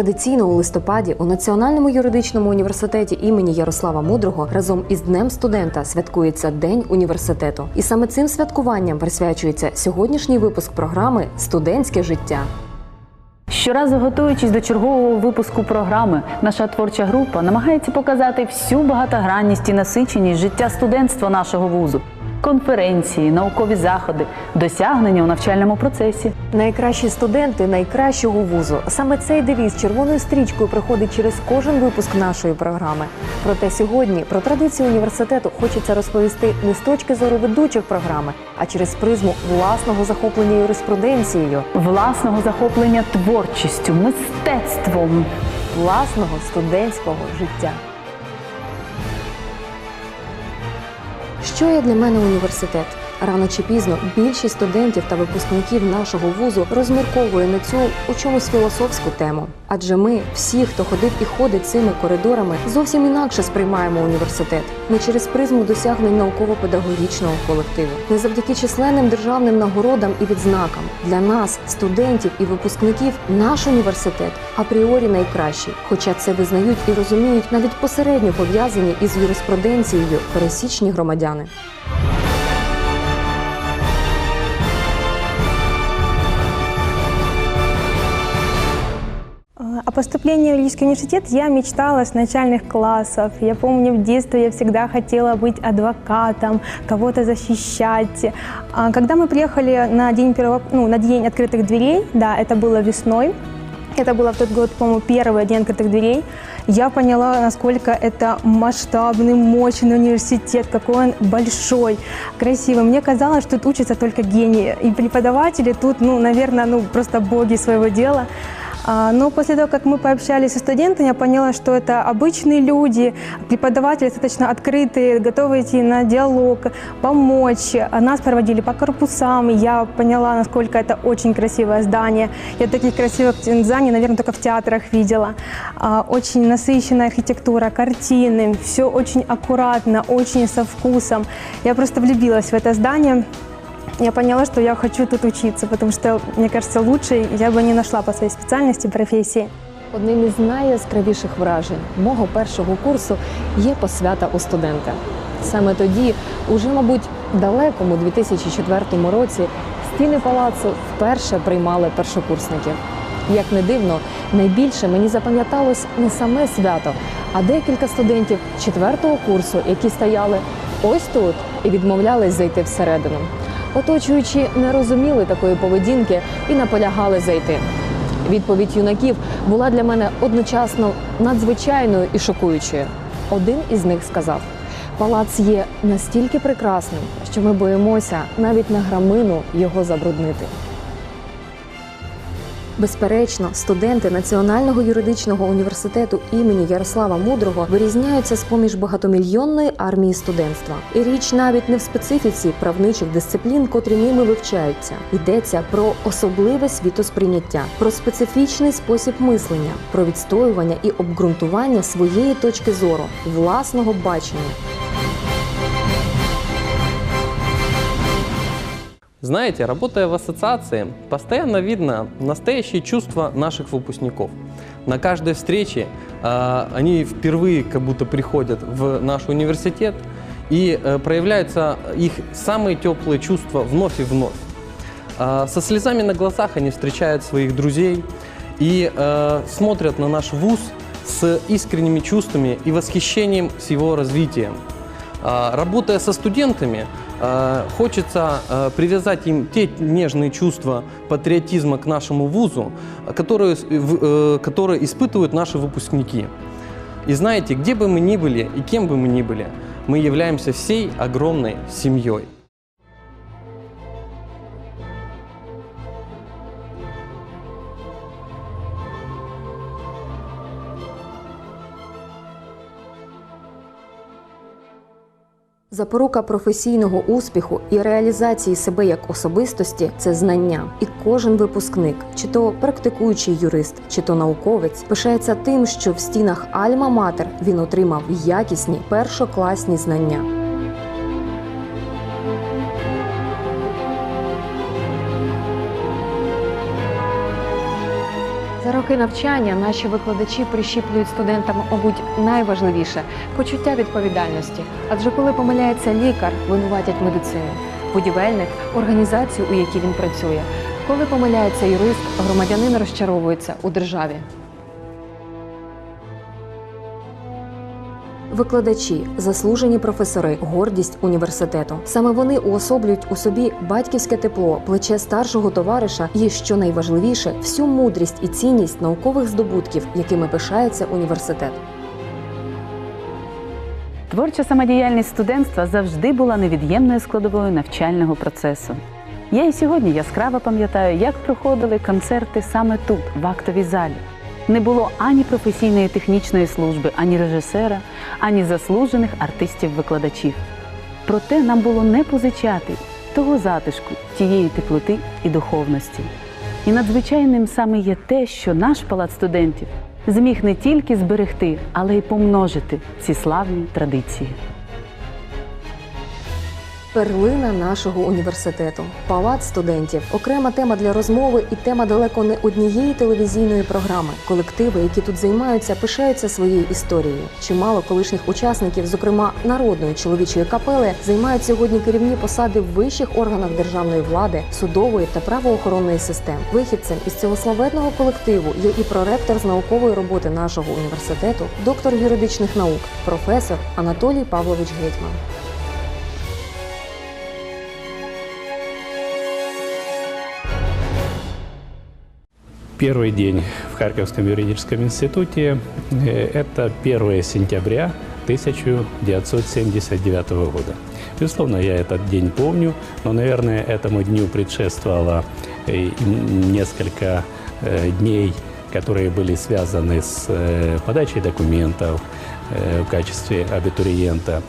Традиційно у листопаді у Національному юридичному університеті імені Ярослава Мудрого разом із Днем студента святкується День університету. І саме цим святкуванням присвячується сьогоднішній випуск програми Студентське життя. Щоразу готуючись до чергового випуску програми, наша творча група намагається показати всю багатогранність і насиченість життя студентства нашого вузу, конференції, наукові заходи, досягнення у навчальному процесі. Найкращі студенти найкращого вузу. Саме цей девіз червоною стрічкою проходить через кожен випуск нашої програми. Проте сьогодні про традиції університету хочеться розповісти не з точки зору ведучих програми, а через призму власного захоплення юриспруденцією, власного захоплення творчістю, мистецтвом. власного студентського життя. Що є для мене університет? Рано чи пізно більшість студентів та випускників нашого вузу розмірковує на цю у чомусь філософську тему. Адже ми, всі, хто ходив і ходить цими коридорами, зовсім інакше сприймаємо університет. Не через призму досягнень науково-педагогічного колективу, не завдяки численним державним нагородам і відзнакам. Для нас, студентів і випускників, наш університет апріорі найкращий, хоча це визнають і розуміють навіть посередньо пов'язані із юриспруденцією пересічні громадяни. Поступлении в юридический университет я мечтала с начальных классов. Я помню, в детстве я всегда хотела быть адвокатом, кого-то защищать. А Когда мы приехали на день, первого, ну, на день открытых дверей, да, это было весной, это было в тот год, по-моему, первый день открытых дверей, я поняла, насколько это масштабный, мощный университет, какой он большой, красивый. Мне казалось, что тут учатся только гении. И преподаватели тут, ну, наверное, ну, просто боги своего дела. А, Но после того, как мы пообщались со студентами, я поняла, что это обычные люди, преподаватели достаточно открытые, готовы идти на диалог, помочь. А Нас проводили по корпусам, и я поняла, насколько это очень красивое здание. Я таких красивых зданий, наверное, только в театрах видела. А, Очень насыщенная архитектура, картины, все очень аккуратно, очень со вкусом. Я просто влюбилась в это здание. Я поняла, что я хочу тут учиться, потому что, мне кажется, лучше я бы не нашла по своей специальности, профессии. Одним із найяскравіших вражень мого першого курсу є посвята у студента. Саме тоді, уже, мабуть, далекому 2004 році, стіни палацу вперше приймали першокурсників. Як не дивно, найбільше мені запам'яталось не саме свято, а декілька студентів четвертого курсу, які стояли ось тут і відмовлялись зайти всередину. Оточуючі не розуміли такої поведінки і наполягали зайти. Відповідь юнаків була для мене одночасно надзвичайною і шокуючою. Один із них сказав: палац є настільки прекрасним, що ми боїмося навіть на грамину його забруднити. Безперечно, студенти Національного юридичного університету імені Ярослава Мудрого вирізняються з поміж багатомільйонної армії студентства. І річ навіть не в специфіці правничих дисциплін, котрі ними вивчаються. Йдеться про особливе світосприйняття, про специфічний спосіб мислення, про відстоювання і обґрунтування своєї точки зору, власного бачення. Знаете, работая в ассоциации, постоянно видно настоящие чувства наших выпускников. На каждой встрече э, они впервые как будто приходят в наш университет, и э, проявляются их самые теплые чувства вновь и вновь. Э, со слезами на глазах они встречают своих друзей и э, смотрят на наш вуз с искренними чувствами и восхищением с его развитием. А, Работая со студентами, хочется а, привязать им те нежные чувства патриотизма к нашему вузу, которые, э, которые испытывают наши выпускники. И знаете, где бы мы ни были и кем бы мы ни были, мы являемся всей огромной семьей. Запорука професійного успіху і реалізації себе як особистості це знання. І кожен випускник, чи то практикуючий юрист, чи то науковець, пишається тим, що в стінах Альма-Матер він отримав якісні першокласні знання. За роки навчання наші викладачі прищіплюють студентам, мабуть, найважливіше почуття відповідальності. Адже коли помиляється лікар, винуватять медицину, будівельник організацію, у якій він працює. Коли помиляється юрист, громадянин розчаровується у державі. Викладачі, заслужені професори, гордість університету. Саме вони уособлюють у собі батьківське тепло, плече старшого товариша і, що найважливіше, всю мудрість і цінність наукових здобутків, якими пишається університет. Творча самодіяльність студентства завжди була невід'ємною складовою навчального процесу. Я і сьогодні яскраво пам'ятаю, як проходили концерти саме тут, в актовій залі. Не було ані професійної технічної служби, ані режисера, ані заслужених артистів-викладачів. Проте нам було не позичати того затишку, тієї теплоти і духовності. І надзвичайним саме є те, що наш палац студентів зміг не тільки зберегти, але й помножити ці славні традиції. Перлина нашого університету, палац студентів, окрема тема для розмови і тема далеко не однієї телевізійної програми. Колективи, які тут займаються, пишаються своєю історією. Чимало колишніх учасників, зокрема народної чоловічої капели, займають сьогодні керівні посади в вищих органах державної влади, судової та правоохоронної систем. Вихідцем із цього колективу є і проректор з наукової роботи нашого університету, доктор юридичних наук, професор Анатолій Павлович Гетьман. Первый день в Харьковском юридическом институте э, – это 1 сентября 1979 года. Безусловно, я этот день помню, но, наверное, этому дню предшествовало э, несколько э, дней, которые были связаны с подачей документов в качестве абитуриента.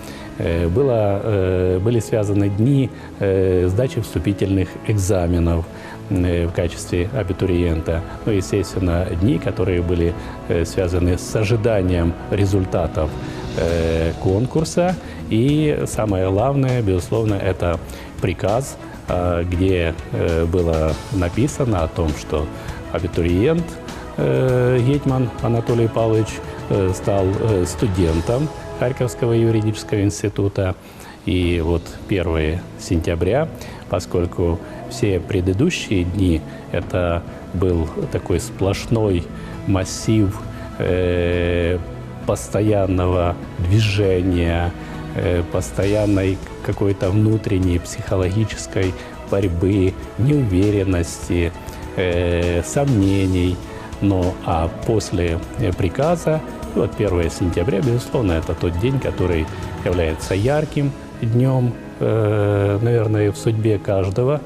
Было, были связаны дни сдачи вступительных экзаменов в качестве абитуриента. Ну, естественно, дни, которые были э, связаны с ожиданием результатов э, конкурса. И самое главное, безусловно, это приказ, э, где э, было написано о том, что абитуриент э, Гетман Анатолий Павлович э, стал э, студентом Харьковского юридического института. И вот 1 сентября, поскольку все предыдущие дни это был такой сплошной массив э, постоянного движения, э, постоянной какой-то внутренней психологической борьбы, неуверенности, э, сомнений. Ну а после приказа, вот 1 сентября, безусловно, это тот день, который является ярким днем, э, наверное, в судьбе каждого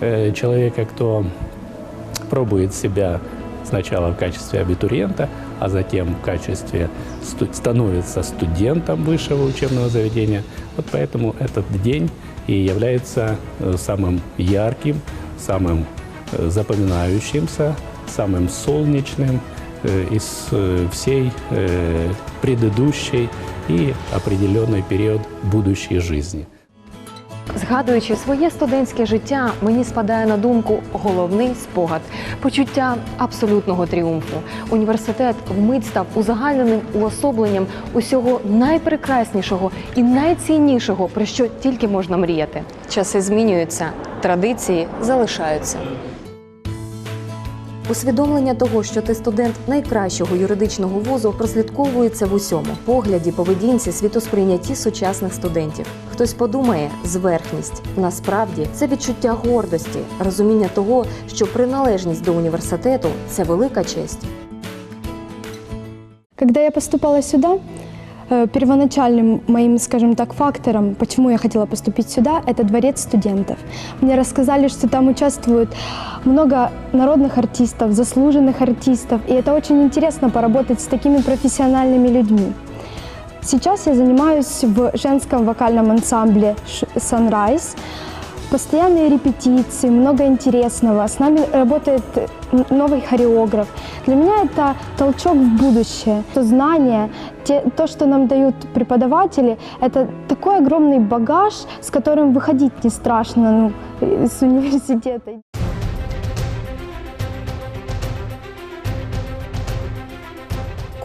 э, человека, кто пробует себя сначала в качестве абитуриента, а затем в качестве становится студентом высшего учебного заведения. Вот поэтому этот день и является э, самым ярким, самым запоминающимся, самым солнечным из всей предыдущей и определенный период будущей жизни. Згадуючи своє студентське життя, мені спадає на думку головний спогад почуття абсолютного тріумфу. Університет вмить став узагальненим уособленням усього найпрекраснішого і найціннішого, про що тільки можна мріяти. Часи змінюються, традиції залишаються. Усвідомлення того, що ти студент найкращого юридичного вузу, прослідковується в усьому погляді, поведінці, світосприйнятті сучасних студентів. Хтось подумає зверхність. Насправді це відчуття гордості, розуміння того, що приналежність до університету це велика честь. Когда я поступала сюда, первоначальным моим, скажем так, фактором, почему я хотела поступить сюда, это дворец студентов. Мне рассказали, что там участвует много народных артистов, заслуженных артистов, и это очень интересно поработать с такими профессиональными людьми. Сейчас я занимаюсь в женском вокальном ансамбле Ш- Sunrise. Постоянные репетиции, много интересного. С нами работает э, новый хореограф. Для меня это толчок в будущее. То знание, те, то, что нам дают преподаватели, это такой огромный багаж, с которым выходить не страшно ну, э, с университета.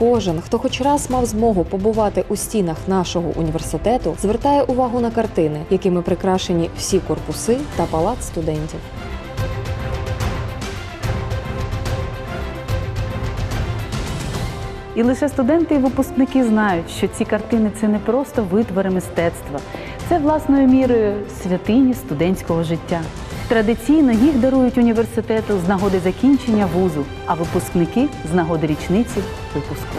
Кожен, хто хоч раз мав змогу побувати у стінах нашого університету, звертає увагу на картини, якими прикрашені всі корпуси та палац студентів. І лише студенти і випускники знають, що ці картини це не просто витвори мистецтва, це власною мірою святині студентського життя. Традиційно їх дарують університету з нагоди закінчення вузу, а випускники з нагоди річниці випуску.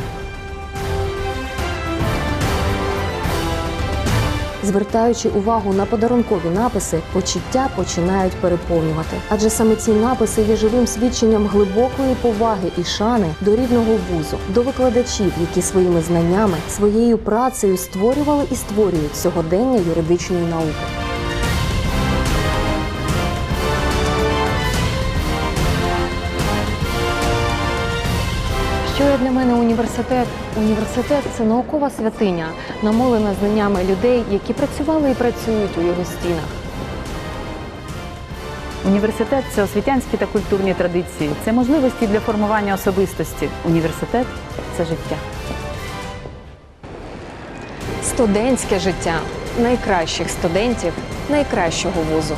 Звертаючи увагу на подарункові написи, почуття починають переповнювати. Адже саме ці написи є живим свідченням глибокої поваги і шани до рідного вузу, до викладачів, які своїми знаннями, своєю працею створювали і створюють сьогодення юридичної науки. Що є для мене університет? Університет це наукова святиня, намолена знаннями людей, які працювали і працюють у його стінах. Університет це освітянські та культурні традиції, це можливості для формування особистості. Університет це життя. Студентське життя найкращих студентів найкращого вузу.